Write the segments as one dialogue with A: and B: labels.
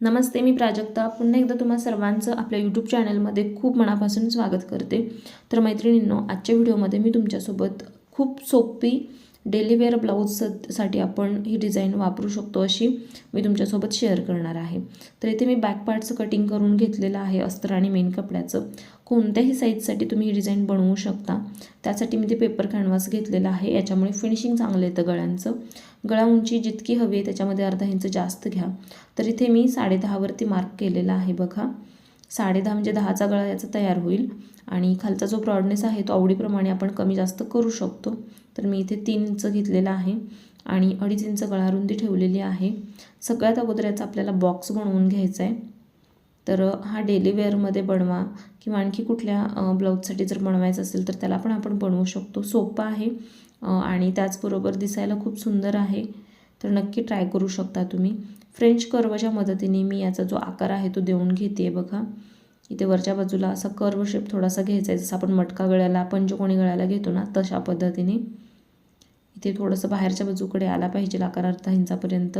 A: नमस्ते मी प्राजक्ता. पुन्हा एकदा तुम्हा सर्वांचं आपल्या यूट्यूब चॅनलमध्ये खूप मनापासून स्वागत करते. तर मैत्रिणींनो आजच्या व्हिडिओमध्ये मी तुमच्यासोबत खूप सोपी डेली वेअर ब्लाऊजसाठी आपण ही डिझाईन वापरू शकतो अशी मी तुमच्यासोबत शेअर करणार आहे. तर इथे मी बॅक पार्टचं कटिंग करून घेतलेलं आहे अस्तर आणि मेन कपड्याचं. कोणत्याही साईजसाठी तुम्ही ही डिझाईन बनवू शकता. त्यासाठी मी ते पेपर कॅनव्हास घेतलेला आहे. याच्यामुळे फिनिशिंग चांगलं येतं गळ्यांचं. गळा उंची जितकी हवी आहे त्याच्यामध्ये अर्धा इंच जास्त घ्या. तर इथे मी साडेदहावरती मार्क केलेला आहे बघा. साडेदहा म्हणजे दहाचा गळा याचा तयार होईल. आणि खालचा जो ब्रॉडनेस आहे तो आवडीप्रमाणे आपण कमी जास्त करू शकतो. तर मी इथे तीन इंच घेतलेला आहे. आणि अडीच इंच गळा रुंदी ठेवलेली आहे. सगळ्यात अगोदर याचा आपल्याला बॉक्स बनवून घ्यायचा आहे. तर हा डेली वेअरमध्ये बनवा किंवा आणखी कुठल्या ब्लाऊजसाठी जर बनवायचं असेल तर त्याला पण आपण बनवू शकतो. सोपं आहे आणि त्याचबरोबर दिसायला खूप सुंदर आहे. तर नक्की ट्राय करू शकता तुम्ही. फ्रेंच कर्वच्या मदतीने मी याचा जो आकार आहे तो देऊन घेते बघा. इथे वरच्या बाजूला असा कर्व शेप थोडासा घ्यायचा आहे. जसं आपण मटका गळ्याला पंचकोणी गळ्याला घेतो ना तशा पद्धतीने. इथे थोडंसं बाहेरच्या बाजूकडे आला पाहिजे आकार अर्धा इंचापर्यंत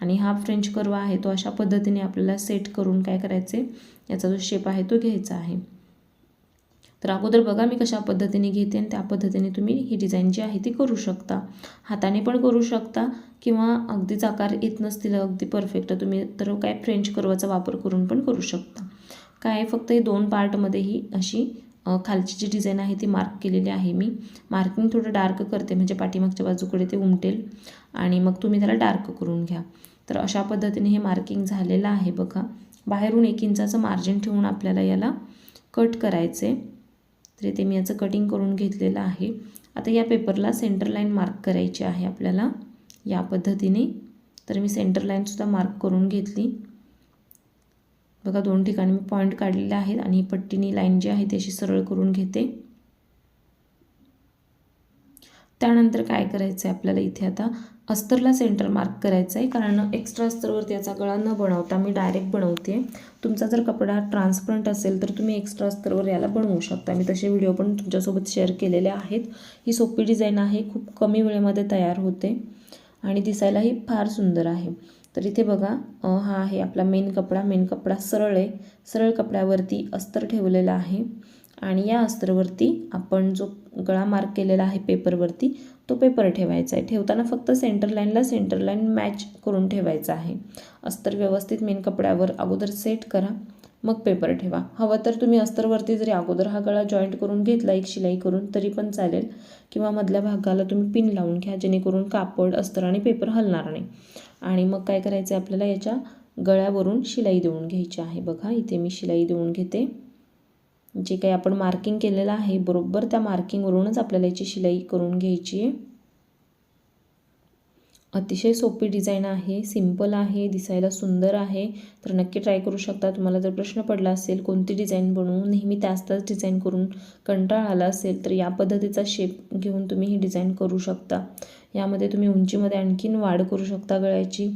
A: आणि हा फ्रेंच कर्व आहे तो अशा पद्धतीने आपल्याला सेट करून काय करायचे याचा जो शेप आहे तो घ्यायचा आहे. तर अगोदर बघा मी कशा पद्धतीने घेते आणि त्या पद्धतीने तुम्ही ही डिझाईन जी आहे ती करू शकता. हाताने पण करू शकता किंवा अगदीच आकार येत नसतील अगदी परफेक्ट तुम्ही तर काय फ्रेंच कर्वाचा वापर करून पण करू शकता. काय फक्त हे दोन पार्टमध्ये ही अशी खालची जी डिझाईन आहे ती मार्क केलेली आहे मी. मार्किंग थोडं डार्क करते म्हणजे पाठीमागच्या बाजूकडे ते उमटेल आणि मग तुम्ही त्याला डार्क करून घ्या. तर अशा पद्धतीने हे मार्किंग झालेलं आहे बघा. बाहेरून एक इंचाचं मार्जिन ठेवून आपल्याला याला कट करायचे तर इथे मी याचं कटिंग करून घेतलेलं आहे. आता या पेपरला सेंटर लाईन मार्क करायची आहे आपल्याला या पद्धतीने. तर मी सेंटर लाईनसुद्धा मार्क करून घेतली. बघा दोन ठिकाणी मी पॉईंट काढलेले आहेत आणि ही पट्टीनी लाईन जी आहे ती अशी सरळ करून घेते. त्यानंतर काय करायचं आहे आपल्याला इथे आता? अस्तरला सेंटर मार्क करायचं आहे कारण एक्स्ट्रा अस्तरवरती याचा गळा न बनवता मी डायरेक्ट बनवते. तुमचा जर कपडा ट्रान्सपरंट असेल तर तुम्ही एक्स्ट्रा अस्तरवर याला बनवू शकता. मी तसे व्हिडिओ पण तुमच्यासोबत शेअर केलेले आहेत. ही सोपी डिझाईन आहे खूप कमी वेळेमध्ये तयार होते आणि दिसायलाही फार सुंदर आहे. तर इथे बघा हा आहे आपला मेन कपडा. मेन कपडा सरळ आहे. सरळ कपड्यावरती अस्तर ठेवलेला आहे. आणि या अस्त्रवरती आपण जो गळा मार्क केलेला आहे पेपरवरती तो पेपर ठेवायचा आहे. ठेवताना फक्त सेंटर लाईनला सेंटर लाईन मॅच करून ठेवायचा आहे. अस्तर व्यवस्थित मेन कपड्यावर अगोदर सेट करा. मग पेपर ठेवा. हवं तर तुम्ही अस्तरवरती जरी अगोदर हा गळा जॉईंट करून घेतला एक शिलाई करून तरी पण चालेल. किंवा मधल्या भागाला तुम्ही पिन लावून घ्या जेणेकरून कापड अस्तर आणि पेपर हलणार नाही. आणि मग काय करायचं? आहे आपल्याला याच्या गळ्यावरून शिलाई देऊन घ्यायची आहे. बघा इथे मी शिलाई देऊन घेते. जे काही आपण मार्किंग केलेलं आहे बरोबर त्या मार्किंगवरूनच आपल्याला याची शिलाई करून घ्यायची आहे. अतिशय सोपी डिझाईन आहे सिंपल आहे दिसायला सुंदर आहे. तर नक्की ट्राय करू शकता. तुम्हाला जर प्रश्न पडला असेल कोणती डिझाईन बनवू नेहमी त्याच त्याच डिझाईन करून कंटाळ आला असेल तर या पद्धतीचा शेप घेऊन तुम्ही ही डिझाईन करू शकता. यामध्ये तुम्ही उंचीमध्ये आणखीन वाढ करू शकता गळ्याची.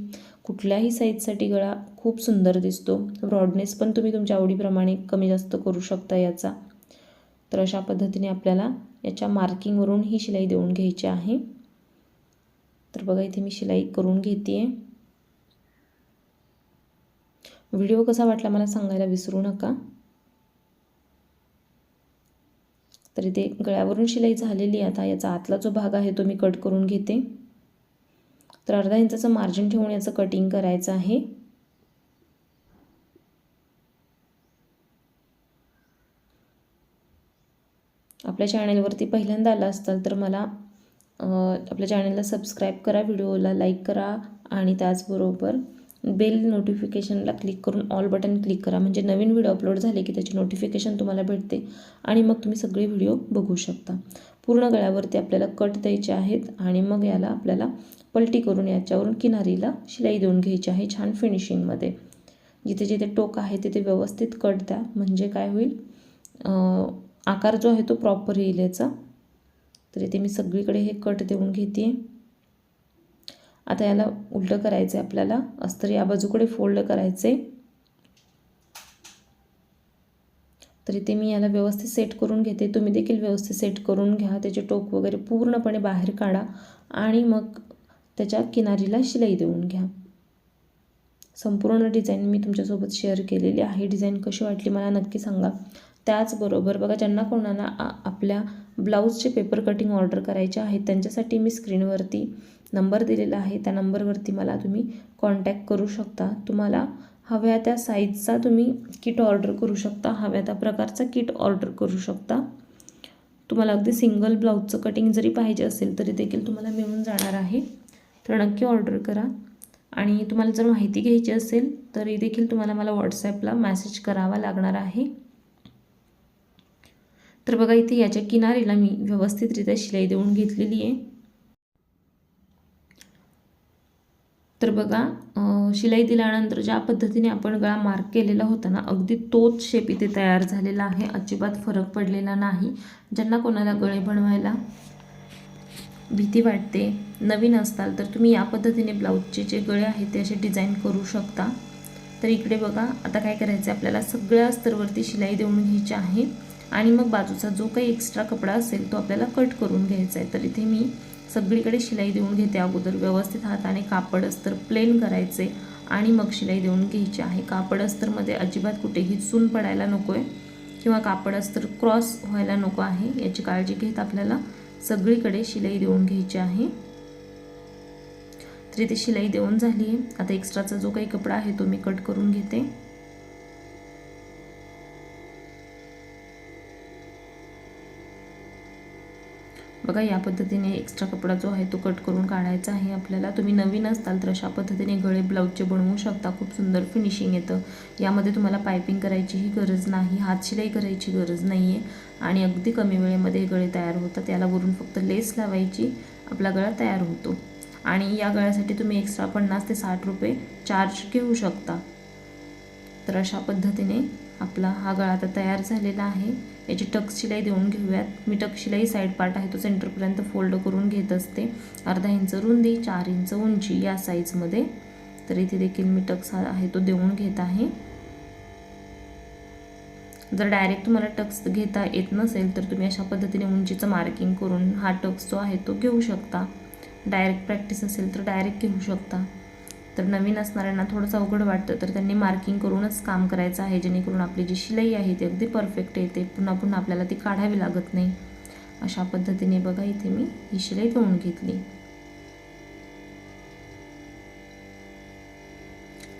A: कुठल्याही साईजसाठी गळा खूप सुंदर दिसतो. ब्रॉडनेस पण तुम्ही तुमच्या आवडीप्रमाणे कमी जास्त करू शकता याचा. तर अशा पद्धतीने आपल्याला याच्या मार्किंगवरून ही शिलाई देऊन घ्यायची आहे. तर बघा इथे मी शिलाई करून घेते आहे व्हिडिओ कसा वाटला मला सांगायला विसरू नका. तर इथे गळ्यावरून शिलाई झालेली आता याचा आतला जो भाग आहे तो मी कट करून घेते. तर अर्धा इंचाचं मार्जिन ठेवून याचं कटिंग करायचं आहे. आपल्या चॅनेलवरती पहिल्यांदा आला असाल तर मला आपल्या चॅनलला सबस्क्राईब करा व्हिडिओला लाईक करा आणि त्याचबरोबर बेल नोटिफिकेशनला क्लिक करून ऑल बटन क्लिक करा. म्हणजे नवीन व्हिडिओ अपलोड झाले की त्याची नोटिफिकेशन तुम्हाला भेटते आणि मग तुम्ही सगळे व्हिडिओ बघू शकता. पूर्ण गळ्यावरती आपल्याला कट द्यायचे आहेत आणि मग याला आपल्याला पलटी करून याच्यावरून किनारीला शिलाई देऊन घ्यायची आहे छान फिनिशिंगमध्ये जिथे जिथे टोक आहे तिथे व्यवस्थित कट द्या. म्हणजे काय होईल? आकार जो आहे तो प्रॉपर येईल याचा. तर इथे मी सगळीकडे हे कट देऊन घेते आता याला उलटं करायचं आहे आपल्याला. अस्तर या बाजूकडे फोल्ड करायचे तर इथे मी याला व्यवस्थित सेट करून घेते. तुम्ही देखील व्यवस्थित सेट करून घ्या. त्याचे टोक वगैरे पूर्णपणे बाहेर काढा. आणि मग त्याच्या किनारीला शिलाई देऊन घ्या. संपूर्ण डिझाईन मी तुमच्यासोबत शेअर केलेली आहे. डिझाईन कशी वाटली मला नक्की सांगा. त्याचबरोबर बघा ज्यांना कोणाला आ आपल्या ब्लाऊजचे पेपर कटिंग ऑर्डर करायचे आहेत त्यांच्यासाठी मी स्क्रीनवरती नंबर दिलेला आहे त्या नंबरवरती मला तुम्ही कॉन्टॅक्ट करू शकता. तुम्हाला हव्या त्या साईजचा तुम्ही किट ऑर्डर करू शकता हव्या त्या प्रकारचा किट ऑर्डर करू शकता. तुम्हाला अगदी सिंगल ब्लाऊजचं कटिंग जरी पाहिजे असेल तरी देखील तुम्हाला मिळून जाणार आहे. तर नक्की ऑर्डर करा. आणि तुम्हाला जर माहिती घ्यायची असेल तरी देखील तुम्हाला मला व्हॉट्सॲपला मॅसेज करावा लागणार आहे. तर बघा इथे याच्या किनारीला मी व्यवस्थितरित्या शिलाई देऊन घेतलेली आहे. तर बघा शिलाई दिल्यानंतर ज्या पद्धतीने आपण गळा मार्क केलेला होता ना अगदी तोच शेप इथे तयार झालेला आहे. अजिबात फरक पडलेला नाही. ज्यांना कोणाला गळे बनवायला भीती वाटते नवीन असताल तर तुम्ही या पद्धतीने ब्लाऊजचे जे गळे आहेत ते असे डिझाईन करू शकता. तर इकडे बघा आता काय करायचं आहे आपल्याला सगळ्या अस्तरवरती शिलाई देऊन घ्यायची आहे. आणि मग बाजूचा जो काही एक्स्ट्रा कपडा असेल तो आपल्याला कट करून घ्यायचा आहे तर इथे मी सगळीकडे शिलाई देऊन घेते अगोदर. व्यवस्थित हाताने कापड अस्तर प्लेन करायचे आणि मग शिलाई देऊन घ्यायची आहे. कापड अस्तरमध्ये अजिबात कुठेही चून पडायला नको आहे किंवा कापड अस्तर क्रॉस व्हायला नको आहे. याची काळजी घेत आपल्याला सगळीकडे शिलाई देऊन घ्यायची आहे. तर इथे शिलाई देऊन झाली आहे आता एक्स्ट्राचा जो काही कपडा आहे तो मी कट करून घेते. बघा या पद्धतीने एक्स्ट्रा कपडा जो आहे तो कट करून काढायचा आहे. आपल्याला तुम्ही नवीन असताल तर अशा पद्धतीने गळे ब्लाऊजचे बनवू शकता. खूप सुंदर फिनिशिंग येतं. यामध्ये तुम्हाला पायपिंग करायचीही गरज नाही हात शिलाई करायची गरज नाही आहे आणि अगदी कमी वेळेमध्ये गळे तयार होतात. याला वरून फक्त लेस लावायची आपला गळा तयार होतो. आणि या गळ्यासाठी तुम्ही एक्स्ट्रा पन्नास ते साठ रुपये चार्ज घेऊ शकता. तर अशा पद्धतीने आपला हा गळा आता तयार झालेला आहे. याची टक शिलाई देऊन घेऊयात. मी टक शिलाई साईड पार्ट आहे तो सेंटरपर्यंत फोल्ड करून घेत असते. अर्धा इंच रुंदी चार इंच उंची या साईजमध्ये तर इथे देखील मी टक्स हा आहे तो देऊन घेत आहे. जर डायरेक्ट तुम्हाला टक्स घेता येत नसेल तर तुम्ही अशा पद्धतीने उंचीचं मार्किंग करून हा टक्स जो आहे तो घेऊ शकता. डायरेक्ट प्रॅक्टिस असेल तर डायरेक्ट घेऊ शकता. तर नवीन असणाऱ्यांना थोडंसं अवघड वाटतं तर त्यांनी मार्किंग करूनच काम करायचं आहे. जेणेकरून आपली जी शिलाई आहे ती अगदी परफेक्ट येते पुन्हा पुन्हा आपल्याला ती काढावी लागत नाही. अशा पद्धतीने बघा इथे मी ही शिलाई देऊन घेतली.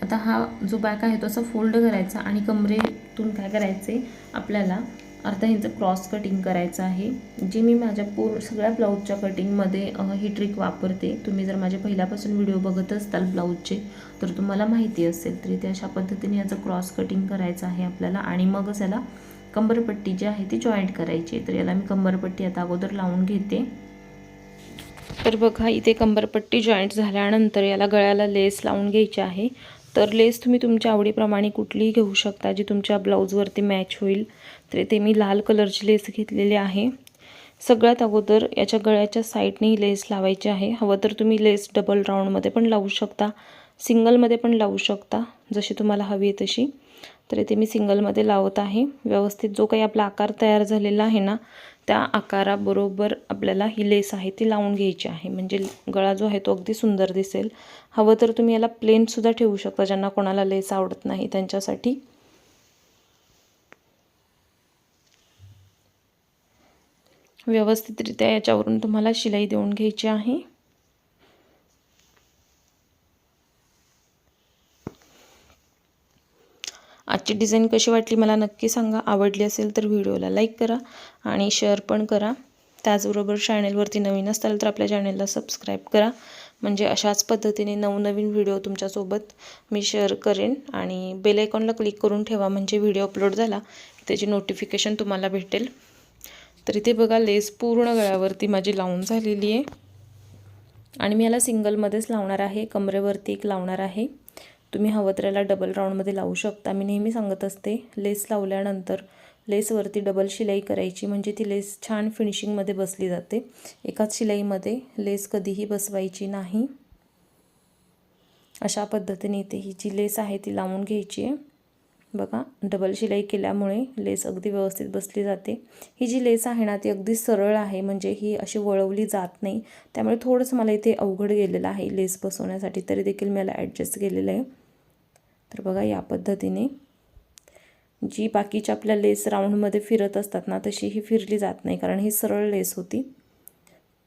A: आता हा जो बॅक आहे तो असा फोल्ड करायचा आणि कमरेतून काय करायचे? आपल्याला अर्धा इंच क्रॉस कटिंग करायचं आहे. जे मी माझ्या पूर सगळ्या ब्लाऊजच्या कटिंगमध्ये ही ट्रिक वापरते. तुम्ही जर माझे पहिल्यापासून व्हिडिओ बघत असताल ब्लाऊजचे तर तुम्हाला माहिती असेल तरी ते अशा पद्धतीने याचं क्रॉस कटिंग करायचं आहे आपल्याला. आणि मगच याला कंबरपट्टी जी आहे ती जॉईंट करायची तर याला मी कंबरपट्टी आता अगोदर लावून घेते. तर बघा इथे कंबरपट्टी जॉईंट झाल्यानंतर याला गळ्याला लेस लावून घ्यायची आहे. तर लेस तुम्ही तुमच्या आवडीप्रमाणे कुठलीही घेऊ शकता जी तुमच्या ब्लाऊजवरती मॅच होईल. तर ते मी लाल कलरची लेस घेतलेली आहे. सगळ्यात अगोदर याच्या गळ्याच्या साईडने लेस लावायची आहे. हवं तर तुम्ही लेस डबल राऊंडमध्ये पण लावू शकता सिंगलमध्ये पण लावू शकता जशी तुम्हाला हवी आहे तशी. तर इथे मी सिंगलमध्ये लावत आहे. व्यवस्थित जो काही आपला आकार तयार झालेला आहे ना त्या आकाराबरोबर आपल्याला ही लेस आहे ती लावून घ्यायची आहे. म्हणजे गळा जो आहे तो अगदी सुंदर दिसेल. हवं तर तुम्ही याला प्लेनसुद्धा ठेवू शकता ज्यांना कोणाला लेस आवडत नाही त्यांच्यासाठी. व्यवस्थितरित्या याच्यावरून तुम्हाला शिलाई देऊन घ्यायची आहे. आजची डिझाईन कशी वाटली मला नक्की सांगा. आवडली असेल तर व्हिडिओला लाईक करा आणि शेअर पण करा. त्याचबरोबर चॅनेलवरती नवीन असताल तर आपल्या चॅनेलला सबस्क्राईब करा. म्हणजे अशाच पद्धतीने नवनवीन व्हिडिओ तुमच्यासोबत मी शेअर करेन आणि बेल आयकॉनला क्लिक करून ठेवा. म्हणजे व्हिडिओ अपलोड झाला त्याची नोटिफिकेशन तुम्हाला भेटेल. तर इथे बघा लेस पूर्ण गळ्यावरती माझी लावून झालेली आहे. आणि मी याला सिंगलमध्येच लावणार आहे. कमरेवरती एक लावणार आहे. तुम्ही हवं तर याला डबल राऊंडमध्ये लावू शकता. मी नेहमी सांगत असते लेस लावल्यानंतर लेसवरती डबल शिलाई करायची म्हणजे ती लेस छान फिनिशिंगमध्ये बसली जाते. एकाच शिलाईमध्ये लेस कधीही बसवायची नाही. अशा पद्धतीने इथे ही जी लेस आहे ती लावून घ्यायची आहे. बघा डबल शिलाई केल्यामुळे लेस अगदी व्यवस्थित बसली जाते. ही जी लेस आहे ना ती अगदी सरळ आहे म्हणजे ही अशी वळवली जात नाही. त्यामुळे थोडंसं मला इथे अवघड गेलेलं आहे लेस बसवण्यासाठी तरी देखील मला ॲडजस्ट केलेलं आहे. तर बघा या पद्धतीने जी बाकीच्या आपल्या लेस राऊंडमध्ये फिरत असतात ना तशी ही फिरली जात नाही कारण ही सरळ लेस होती.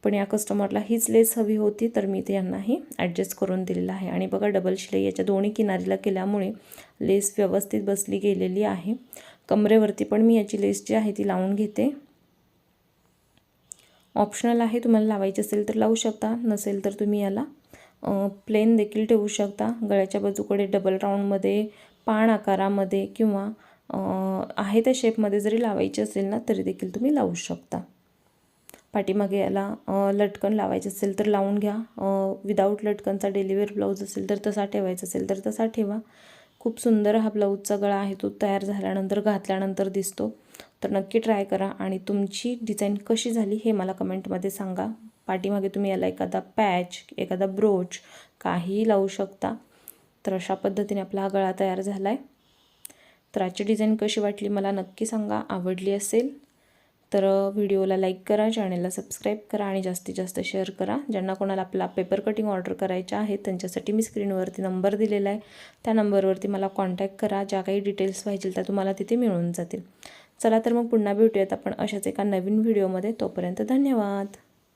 A: पण या कस्टमरला हीच लेस हवी होती तर मी ते यांनाही ॲडजस्ट करून दिलेलं आहे. आणि बघा डबल शिलाई याच्या दोन्ही किनारीला केल्यामुळे लेस व्यवस्थित बसली गेलेली आहे. कमरेवरती पण मी याची लेस जी आहे ती लावून घेते. ऑप्शनल आहे तुम्हाला लावायची असेल तर लावू शकता नसेल तर तुम्ही याला प्लेन देखील ठेवू शकता. गळ्याच्या बाजूकडे डबल राऊंडमध्ये पान आकारामध्ये किंवा आहे त्या शेपमध्ये जरी लावायची असेल ना तरी देखील तुम्ही लावू शकता. पाठीमागे याला लटकन लावायचे असेल तर लावून घ्या. विदाऊट लटकनचा डेलिव्हर ब्लाऊज असेल तर तसा ठेवायचा असेल तर तसा ठेवा. खूप सुंदर हा ब्लाऊजचा गळा आहे तो तयार झाल्यानंतर घातल्यानंतर दिसतो. तर नक्की ट्राय करा आणि तुमची डिझाईन कशी झाली हे मला कमेंटमध्ये सांगा. पाठीमागे तुम्ही याला एखादा पॅच एखादा ब्रोच काहीही लावू शकता. तर अशा पद्धतीने आपला हा गळा तयार झाला आहे तर आजची डिझाईन कशी वाटली मला नक्की सांगा. आवडली असेल तर व्हिडिओला लाईक करा चॅनेलला सबस्क्राईब करा आणि जास्तीत जास्त शेअर करा. ज्यांना कोणाला आपला पेपर कटिंग ऑर्डर करायच्या आहे त्यांच्यासाठी मी स्क्रीनवरती नंबर दिलेला आहे. त्या नंबरवरती मला कॉन्टॅक्ट करा. ज्या काही डिटेल्स पाहिजे त्या तुम्हाला तिथे मिळून जातील. चला तर मग पुन्हा भेटूयात आपण अशाच एका नवीन व्हिडिओमध्ये तोपर्यंत धन्यवाद!